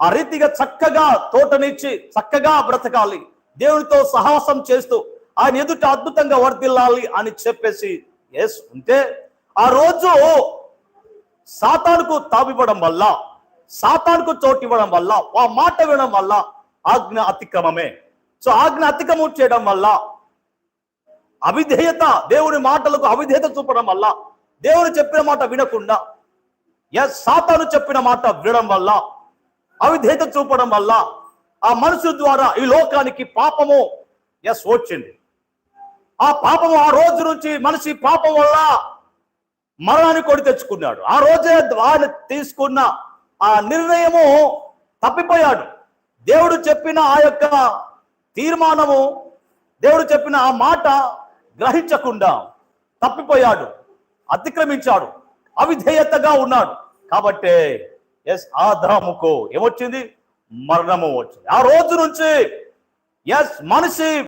ఆ రీతిగా చక్కగా తోటనిచ్చి చక్కగా బ్రతకాలి. దేవునితో సహాసం చేస్తూ ఆయన ఎదుట అద్భుతంగా వర్దిల్లాలి అని చెప్పేసి ఎస్ ఉంటే ఆ రోజు సాతానుకు తావివ్వడం వల్ల సాతానుకు చోటు ఇవ్వడం వల్ల ఆ మాట వినడం వల్ల ఆజ్ఞ అతిక్రమమే. సో ఆజ్ఞ అతిక్రమం చేయడం వల్ల అవిధేయత దేవుని మాటలకు అవిధేయత చూపడం వల్ల దేవుడు చెప్పిన మాట వినకుండా ఎస్ సాతాను చెప్పిన మాట వినడం వల్ల అవిధేయత చూపడం వల్ల ఆ మనసు ద్వారా ఈ లోకానికి పాపము ఎస్ వచ్చింది. ఆ పాపము ఆ రోజు నుంచి మనిషి పాపం వల్ల మరణాన్ని కొని తెచ్చుకున్నాడు. ఆ రోజే ఆయన తీసుకున్న ఆ నిర్ణయము తప్పిపోయాడు. దేవుడు చెప్పిన ఆ యొక్క తీర్మానము దేవుడు చెప్పిన ఆ మాట గ్రహించకుండా తప్పిపోయాడు అతిక్రమించాడు అవిధేయతగా ఉన్నాడు. కాబట్టే ఎస్ ఆదాముకు ఏమొచ్చింది? మరణము వచ్చింది. ఆ రోజు నుంచి ఎస్ మనిషి